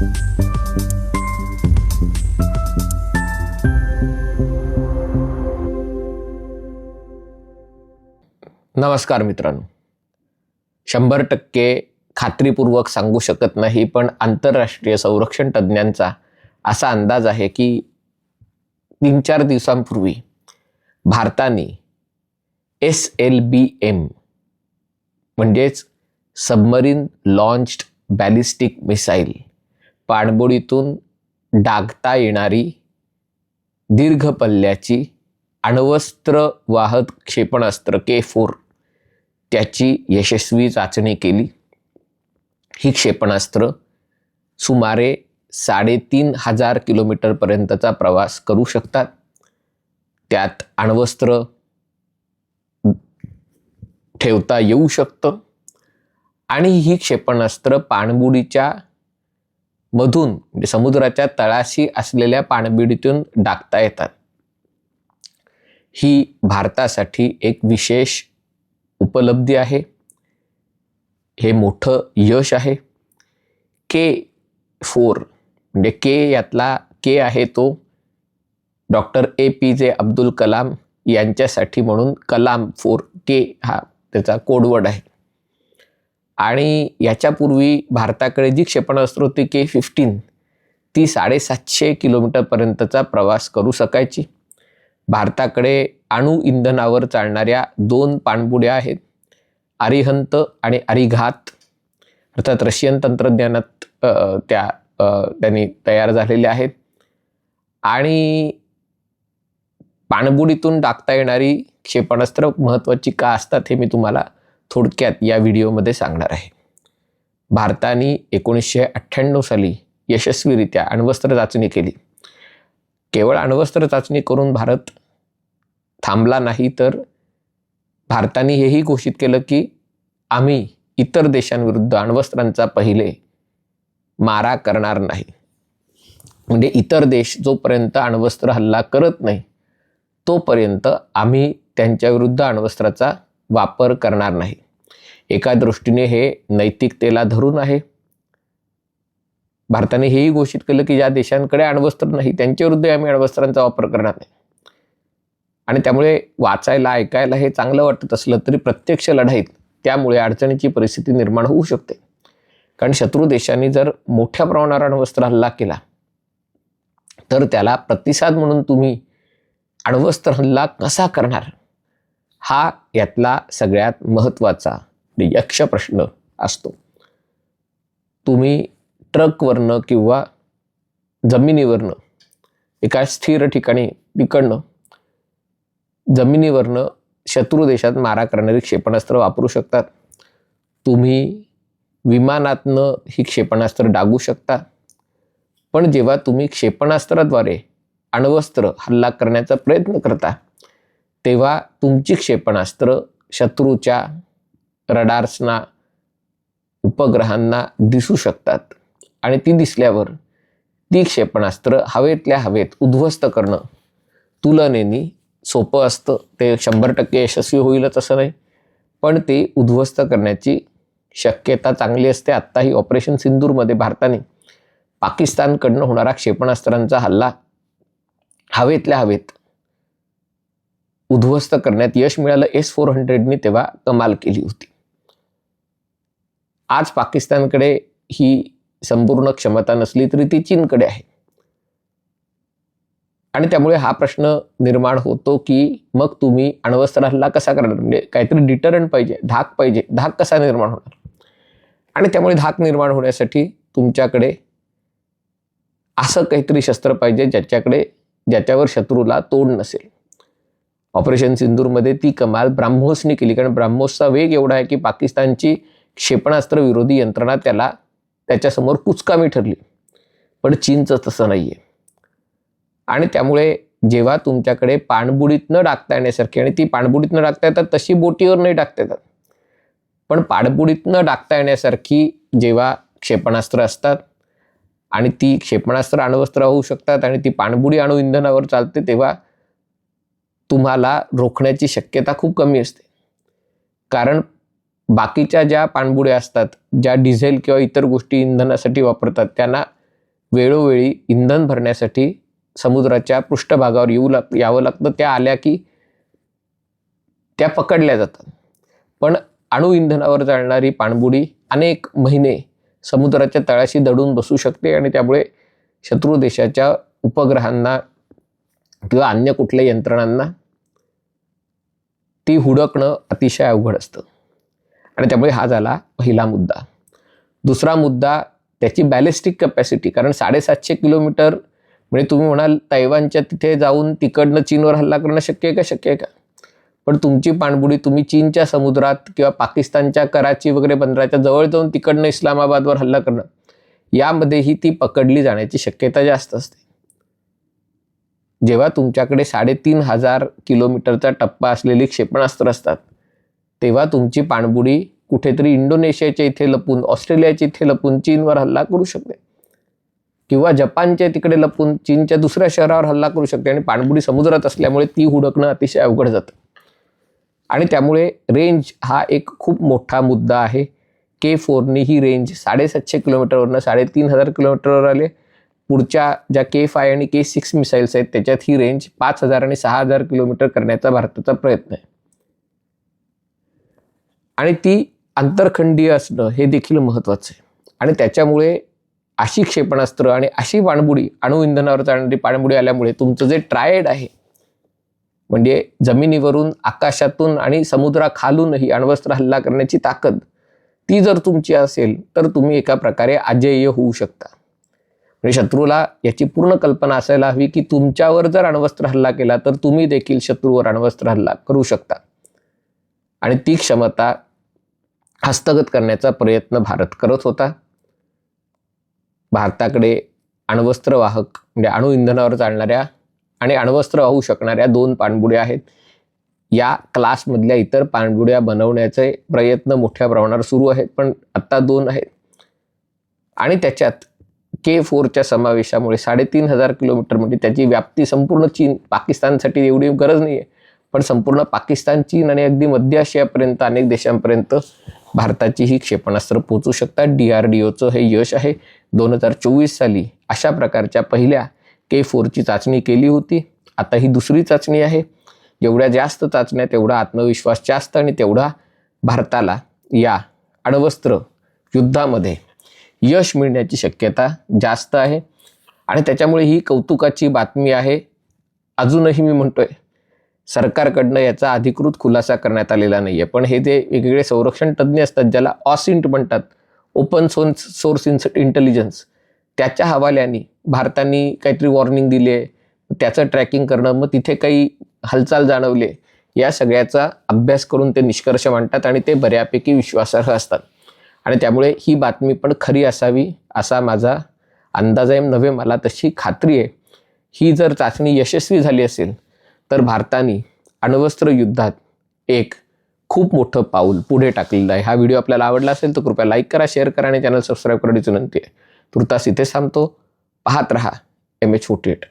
नमस्कार मित्रांनो. शंभर टक्के खात्रीपूर्वक सांगू शकत नाही पण आंतरराष्ट्रीय संरक्षण तज्ज्ञांचा असा अंदाज आहे की तीन चार दिवसांपूर्वी भारताने एस एल बी एम म्हणजेच सबमरीन लॉन्च्ड बॅलिस्टिक मिसाईल पाणबुडीतून डागता येणारी दीर्घ पल्ल्याची अण्वस्त्र वाहक क्षेपणास्त्र के फोर त्याची यशस्वी चाचणी केली. ही क्षेपणास्त्र सुमारे साडेतीन हजार किलोमीटरपर्यंतचा प्रवास करू शकतात. त्यात अण्वस्त्र ठेवता येऊ शकतं. आणि ही क्षेपणास्त्र पाणबुडीच्या मधून म्हणजे समुद्राच्या तळाशी असलेल्या पाणबिडीतून डागता येतात. ही भारतासाठी एक विशेष उपलब्धी आहे. हे मोठं यश आहे. के फोर म्हणजे के यातला के आहे तो डॉक्टर ए पी जे अब्दुल कलाम यांच्यासाठी म्हणून कलाम फोर के हा त्याचा कोडवर्ड आहे. आणि याच्यापूर्वी भारताकडे जी क्षेपणास्त्र होती के फिफ्टीन ती साडेसातशे किलोमीटरपर्यंतचा प्रवास करू शकायची भारताकडे अणु इंधनावर चालणाऱ्या दोन पाणबुड्या आहेत अरिहंत आणि अरिघात. अर्थात रशियन तंत्रज्ञानात त्या त्यांनी तयार झालेल्या आहेत. आणि पाणबुडीतून टाकता येणारी क्षेपणास्त्र महत्त्वाची का असतात हे मी तुम्हाला थोडक्यात या व्हिडिओमध्ये सांगणार आहे. भारताने एकोणीसशे अठ्ठ्याण्णव साली यशस्वीरित्या अण्वस्त्र चाचणी केली. केवळ अण्वस्त्र चाचणी करून भारत थांबला नाही तर भारताने हेही घोषित केलं की आम्ही इतर देशांविरुद्ध अण्वस्त्रांचा पहिले मारा करणार नाही. म्हणजे इतर देश जोपर्यंत अण्वस्त्र हल्ला करत नाही तोपर्यंत आम्ही त्यांच्याविरुद्ध अण्वस्त्राचा वापर करणार नाही. एका दृष्टीने हे नैतिकतेला धरून आहे. भारताने हेही घोषित केलं की ज्या देशांकडे अण्वस्त्र नाही त्यांच्याविरुद्ध आम्ही अण्वस्त्रांचा वापर करणार नाही. आणि त्यामुळे वाचायला ऐकायला हे चांगलं वाटत असलं तरी प्रत्यक्ष लढाईत त्यामुळे अडचणीची परिस्थिती निर्माण होऊ शकते. कारण शत्रू देशांनी जर मोठ्या प्रमाणावर अण्वस्त्र हल्ला केला तर त्याला प्रतिसाद म्हणून तुम्ही अण्वस्त्र हल्ला कसा करणार? हा यातला सगळ्यात महत्त्वाचा यक्ष प्रश्न असतो. तुम्ही ट्रकवरनं किंवा जमिनीवरनं एका स्थिर ठिकाणी तिकडनं जमिनीवरनं शत्रू देशात मारा करणारी क्षेपणास्त्र वापरू शकतात तुम्ही विमानातनं ही क्षेपणास्त्र डागू शकता. पण जेव्हा तुम्ही क्षेपणास्त्राद्वारे अण्वस्त्र हल्ला करण्याचा प्रयत्न करता तेव्हा तुमची क्षेपणास्त्र शत्रूच्या रडार्सना उपग्रहांना दिसू शकतात. आणि ती दिसल्यावर ती क्षेपणास्त्र हवेतल्या हवेत उद्ध्वस्त करणं तुलनेनी सोपं असतं. ते शंभर टक्के यशस्वी होईलच असं नाही. पण ते उद्ध्वस्त करण्याची शक्यता चांगली असते. आत्ताही ऑपरेशन सिंदूरमध्ये भारताने पाकिस्तानकडनं होणारा क्षेपणास्त्रांचा हल्ला हवेतल्या हवेत उद्ध्वस्त करण्यात यश मिळालं. एस फोर हंड्रेडनी तेव्हा कमाल केली होती. आज पाकिस्तानकडे ही संपूर्ण क्षमता नसली तरी ती चीनकडे आहे. आणि त्यामुळे हा प्रश्न निर्माण होतो की मग तुम्ही अण्वस्त्र हल्ला कसा करणार? म्हणजे काहीतरी डिटरंट पाहिजे धाक पाहिजे. धाक कसा निर्माण होणार? आणि त्यामुळे धाक निर्माण होण्यासाठी तुमच्याकडे असं काहीतरी शस्त्र पाहिजे ज्याच्याकडे ज्याच्यावर शत्रूला तोड नसेल. ऑपरेशन सिंदूरमध्ये ती कमाल ब्राह्मोसने केली. कारण ब्राह्मोसचा वेग एवढा आहे की पाकिस्तानची क्षेपणास्त्र विरोधी यंत्रणा त्याला त्याच्यासमोर कुचकामी ठरली. पण चीनचं तसं नाही आहे आणि त्यामुळे जेव्हा तुमच्याकडे पाणबुडीत न टाकता येण्यासारखी आणि ती पाणबुडीत न टाकता येतात तशी बोटीवर नाही टाकता येतात. पण पाणबुडीत न टाकता येण्यासारखी जेव्हा क्षेपणास्त्र असतात आणि ती क्षेपणास्त्र अण्वस्त्र होऊ शकतात आणि ती पाणबुडी अणु इंधनावर चालते तेव्हा तुम्हाला रोखण्याची शक्यता खूप कमी असते. कारण बाकीच्या ज्या पाणबुड्या असतात ज्या डिझेल किंवा इतर गोष्टी इंधनासाठी वापरतात त्यांना वेळोवेळी इंधन भरण्यासाठी समुद्राच्या पृष्ठभागावर येऊ लाग यावं लागतं. त्या आल्या की त्या पकडल्या जातात. पण अणु इंधनावर चालणारी पाणबुडी अनेक महिने समुद्राच्या तळाशी दडून बसू शकते आणि त्यामुळे शत्रू देशाच्या उपग्रहांना किंवा अन्य कुठल्या यंत्रणांना ती हुडकणं अतिशय अवघड असतं. आणि त्यामुळे हा झाला पहिला मुद्दा. दुसरा मुद्दा त्याची बॅलिस्टिक कपॅसिटी कारण साडेसातशे किलोमीटर म्हणजे तुम्ही म्हणाल तैवानच्या तिथे जाऊन तिकडनं चीनवर हल्ला करणं शक्य आहे का? शक्य आहे का? पण तुमची पाणबुडी तुम्ही चीनच्या समुद्रात किंवा पाकिस्तानच्या कराची वगैरे बंदराच्या जवळ जाऊन तिकडनं इस्लामाबादवर हल्ला करणं यामध्येही ती पकडली जाण्याची शक्यता जास्त असते. जेव्हा तुमच्याकडे साडेतीन हजार किलोमीटरचा टप्पा असलेली क्षेपणास्त्र असतात तेव्हा तुमची पाणबुडी कुठेतरी इंडोनेशियाच्या इथे लपून ऑस्ट्रेलियाच्या इथे लपून चीनवर हल्ला करू शकते. किंवा जपानच्या तिकडे लपून चीनच्या दुसऱ्या शहरावर हल्ला करू शकते आणि पाणबुडी समुद्रात असल्यामुळे ती हुडकणं अतिशय अवघड जातं. आणि त्यामुळे रेंज हा एक खूप मोठा मुद्दा आहे. के फोरनी ही रेंज साडेसातशे किलोमीटरवरनं साडेतीन हजार किलोमीटरवर आले पुढच्या ज्या के फाय आणि के सिक्स मिसाईल्स आहेत त्याच्यात ही रेंज पाच हजार आणि सहा हजार किलोमीटर करण्याचा भारताचा प्रयत्न आहे. आणि ती आंतरखंडीय असणं हे देखील महत्त्वाचं आहे. आणि त्याच्यामुळे अशी क्षेपणास्त्र आणि अशी पाणबुडी अणु इंधनावर चालणारी पाणबुडी आल्यामुळे तुमचं जे ट्रायड आहे म्हणजे जमिनीवरून आकाशातून आणि समुद्राखालूनही अण्वस्त्र हल्ला करण्याची ताकद ती जर तुमची असेल तर तुम्ही एका प्रकारे अजेय होऊ शकता. म्हणजे शत्रूला याची पूर्ण कल्पना असायला हवी की तुमच्यावर जर अण्वस्त्र हल्ला केला तर तुम्ही देखील शत्रूवर अण्वस्त्र हल्ला करू शकता. आणि ती क्षमता हस्तगत करण्याचा प्रयत्न भारत करत होता. भारताकडे अण्वस्त्र वाहक म्हणजे अणु इंधनावर चालणाऱ्या आणि अण्वस्त्र वाहू शकणाऱ्या दोन पाणबुड्या आहेत. या क्लासमधल्या इतर पाणबुड्या बनवण्याचे प्रयत्न मोठ्या प्रमाणावर सुरू आहेत पण आत्ता दोन आहेत. आणि त्याच्यात के फोरच्या समावेशामुळे साडेतीन हजार किलोमीटर म्हणजे त्याची व्याप्ती संपूर्ण चीन पाकिस्तानसाठी एवढी गरज नाही आहे पण संपूर्ण पाकिस्तान चीन आणि अगदी मध्य आशियापर्यंत अनेक देशांपर्यंत भारताची ही क्षेपणास्त्र पोचू शकतात. डी आर डी ओचं हे यश आहे. दोन हजार चोवीस साली अशा प्रकारच्या पहिल्या के फोरची चाचणी केली होती. आता ही दुसरी चाचणी आहे. जेवढ्या जास्त चाचण्या तेवढा आत्मविश्वास जास्त आणि तेवढा भारताला या अण्वस्त्र युद्धामध्ये यश मिळण्याची शक्यता जास्त आहे. आणि त्याच्यामुळे ही कौतुकाची बातमी आहे. अजूनही मी म्हणतोय सरकारकडनं याचा अधिकृत खुलासा करण्यात आलेला नाही आहे पण हे जे वेगवेगळे संरक्षण तज्ज्ञ असतात ज्याला ऑसिंट म्हणतात ओपन सोन्स सोर्स इन्स इंटेलिजन्स त्याच्या हवाल्याने भारताने काहीतरी वॉर्निंग दिली आहे त्याचं ट्रॅकिंग करणं मग तिथे काही हालचाल जाणवले या सगळ्याचा अभ्यास करून ते निष्कर्ष मांडतात आणि ते बऱ्यापैकी विश्वासार्ह असतात. आणि त्यामुळे ही बातमी पण खरी असावी असा माझा अंदाज आहे. नव्हे मला तशी खात्री आहे. ही जर चाचणी यशस्वी झाली असेल तर भारताने अण्वस्त्र युद्धात एक खूप मोठं पाऊल पुढे टाकलेलं आहे. हा व्हिडिओ आपल्याला आवडला असेल तर कृपया लाईक करा शेअर करा आणि चॅनल सबस्क्राईब करण्याची विनंती आहे. तुर्तास इथे थांबतो. पाहत रहा. M H forty eight.